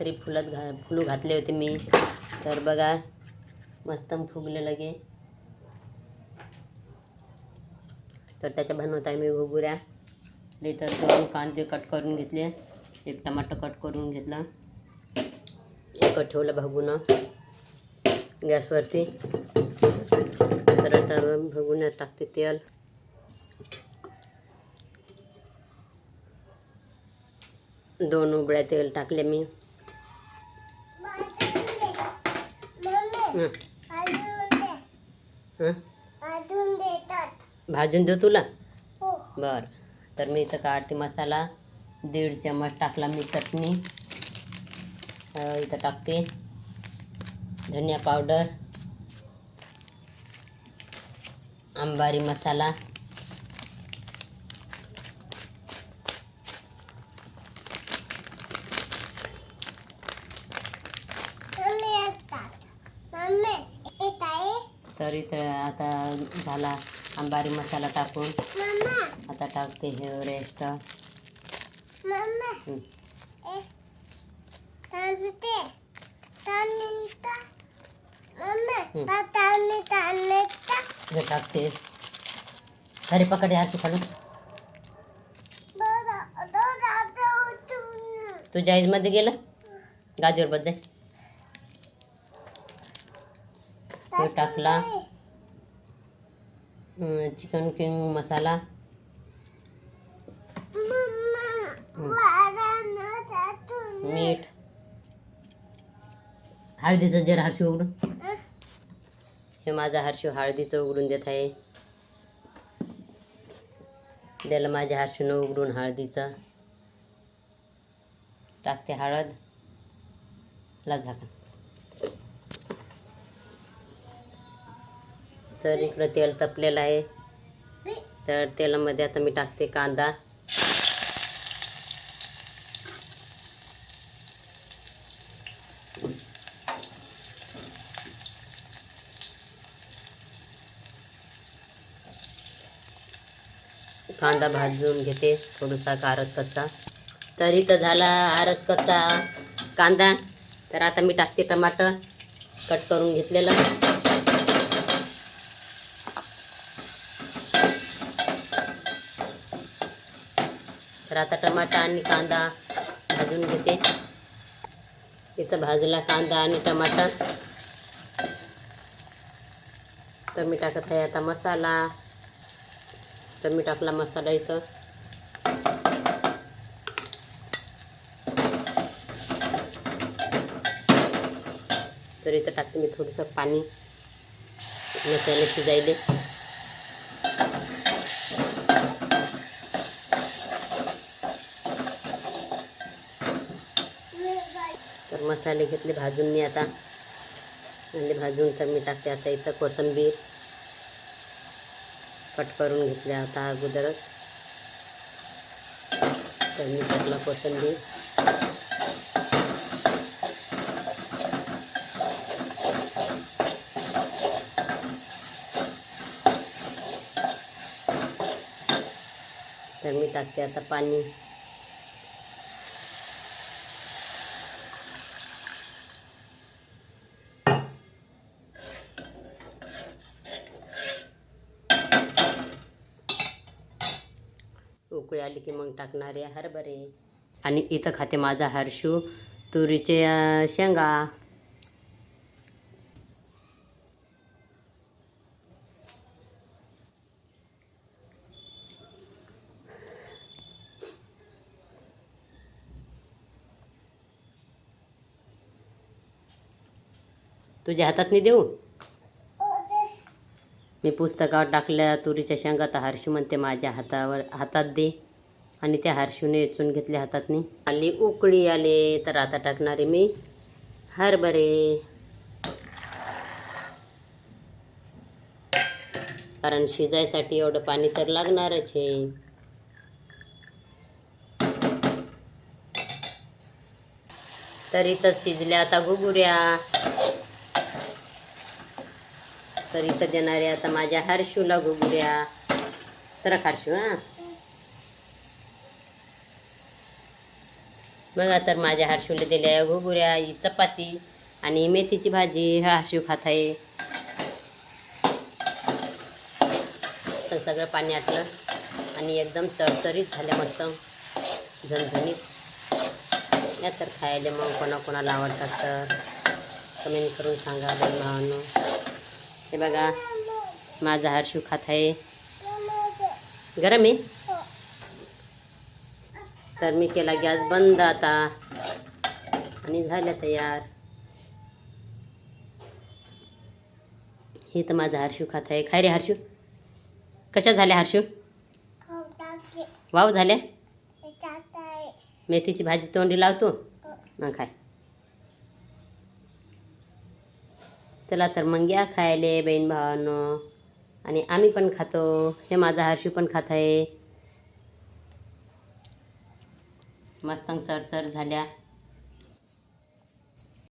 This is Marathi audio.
रात्री फुलत घा फुलू घातले होते मी. तर बघा मस्त फुगले लगे. तर त्याच्या बनवत आहे मी घुगुऱ्या. तर दोन कांदे कट करून घेतले. एक टमाटर कट करून घेतला. एक ठेवलं भगून गॅसवरती. तर आता भगुन्यात टाकते तेल. दोन उबळ्या तेल टाकले मी. भाजून देऊ तुला? बर. तर मी इथं काढते मसाला. दीड चम्मच टाकला मी चटणी. इथं टाकते. धनिया पावडर. अंबारी मसाला. तर इथं आता झाला अंबारी मसाला टाकून. आता टाकते हे रेस्ट हं. टाकते. अरे पकड यार तू खालून. तुझ्या आईजमध्ये गेलं? गादीवर बस तो टाकला. चिकन किंग मसाला मीठ. हळदीचं जर हरशी उघडून. हे माझा हरशी हळदीचं उघडून देत आहे. त्याला माझ्या हरशीनं उघडून हळदीचं. टाकते हळद. ला झाकण. तर इकडं तेल तपलेलं आहे. तर तेलामध्ये आता मी टाकते कांदा. कांदा भाजून घेते थोडासा कारत कच्चा. तर इथं झाला आरत कच्चा कांदा. तर आता मी टाकते टमाटर. कट करून घेतलेलं. तर आता टमाटा आणि कांदा भाजून घेते. इथं भाजला कांदा आणि टमाटा. तर मी टाकत आहे आता मसाला. तर मी टाकला मसाला इथं. तर इथं टाकते मी थोडंसं पाणी. मसाले शिजायले मसाले घेतले भाजून. मी आता आणि भाजून तर मी टाकते आता इथं कोथिंबीर. कट करून घेतले आता अगोदरच. तर मी टाकला कोथिंबीर. तर मी टाकते आता पाणी. उकळी आली की मग टाकणारे हरभरे. आणि इथं खाते माझा हरशू तुरीचे शेंगा. तुझ्या हातात नाही देऊ? मी पुस्तकावर टाकल्या तुरीच्या शेंगा तर हर्षू म्हणते माझ्या हातावर हातात दे. आणि त्या हर्षूने वेचून घेतले हातातनी. आली उकळी आले तर आता टाकणारे मी हरभरे. कारण शिजायसाठी एवढं पाणी तर लागणारच आहे. तर इथं शिजल्या आता घुगुऱ्या तर इथं देणारे आता माझ्या हरशूला घुगुऱ्या सरक हरशू हां. बघा तर माझ्या हर्षूला दिल्या घुगुऱ्या ही चपाती आणि मेथीची भाजी हा हर्षू खात आहे. तर सगळं पाणी आटलं आणि एकदम चरचरीत झाल्या मस्त झणझणीत. या तर खायला मग कोणा कोणाला आवडतात तर कमेंट करून सांगा बहीण भावांनो. हे बघा माझा हर्षू खात आहे. गरम आहे? तर मी केला गॅस बंद आता. आणि झाल्या तयार. हे तर माझा हर्षू खात आहे. खाय रे हर्षू. कशा झाल्या हर्षू? वाव झाल्या? मेथीची भाजी तोंडी लावतो. ना खाय. चला तर मग या खायले बहीण भावानं. आणि आम्ही पण खातो. हे माझा हर्षू पण खात आहे. मस्त चरचर झाल्या.